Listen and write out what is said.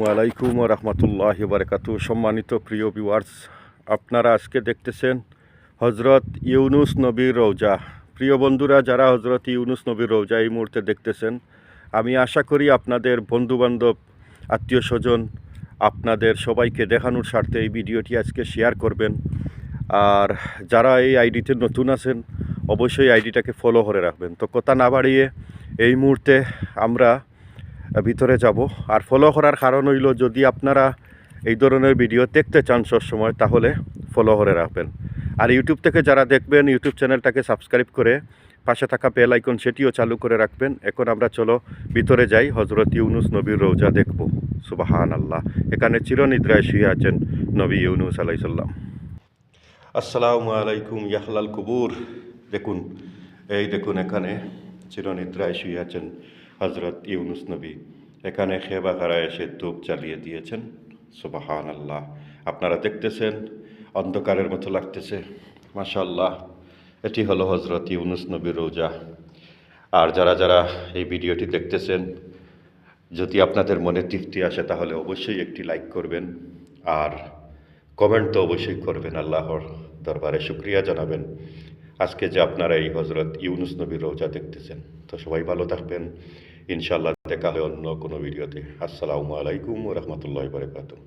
ওয়ালাইকুম রহমতুল্লাহ বারকাতু সম্মানিত প্রিয় ভিউয়ার্স আপনারা আজকে দেখতেছেন হজরত ইউনুস নবীর রৌজা প্রিয় বন্ধুরা, যারা হজরত ইউনুস নবীর রৌজা এই মুহূর্তে দেখতেছেন, আমি আশা করি আপনাদের বন্ধুবান্ধব, আত্মীয় স্বজন, আপনাদের সবাইকে দেখানোর স্বার্থে এই ভিডিওটি আজকে শেয়ার করবেন। আর যারা এই আইডিতে নতুন আছেন, অবশ্যই আইডিটাকে ফলো করে রাখবেন। তো কথা না বাড়িয়ে এই মুহূর্তে আমরা ভিতরে যাব। আর ফলো করার কারণ হইল, যদি আপনারা এই ধরনের ভিডিও দেখতে চান সবসময় তাহলে ফলো করে রাখবেন। আর ইউটিউব থেকে যারা দেখবেন ইউটিউব চ্যানেলটাকে সাবস্ক্রাইব করে পাশে থাকা বেল আইকন সেটিও চালু করে রাখবেন। এখন আমরা চলো ভিতরে যাই হজরত ইউনুস নবীর রোজা দেখব। সুবাহান আল্লাহ এখানে চিরনিদ্রায় শুয়ে আছেন নবী ইউনুস আলাইসাল্লাম আসসালামু আলাইকুম, ইয়াহলাল কুবুর। দেখুন, এই দেখুন এখানে চিরনিদ্রায় শুয়ে আছেন হজরত ইউনুস নবী, এখানে খেবা খারা এসে ধূপ চালিয়ে দিয়েছেন। সুবাহান আল্লাহ আপনারা দেখতেছেন, অন্ধকারের মতো লাগতেছে। মাশাল্লাহ এটি হলো হজরত ইউনুস নবী রোজা। আর যারা যারা এই ভিডিওটি দেখতেছেন, যদি আপনাদের মনে তৃপ্তি আসে, তাহলে অবশ্যই একটি লাইক করবেন। আর কমেন্ট তো অবশ্যই করবেন, আল্লাহর দরবারে শুক্রিয়া জানাবেন। আজকে যে আপনারা এই হজরত ইউনুস নবীর রোজা দেখতেছেন। তো সবাই ভালো থাকবেন। ইনশাল্লাহ দেখা হয় অন্য কোনো ভিডিওতে। আসসালামু আলাইকুম রহমতুল্লাহ বারকাতুহ।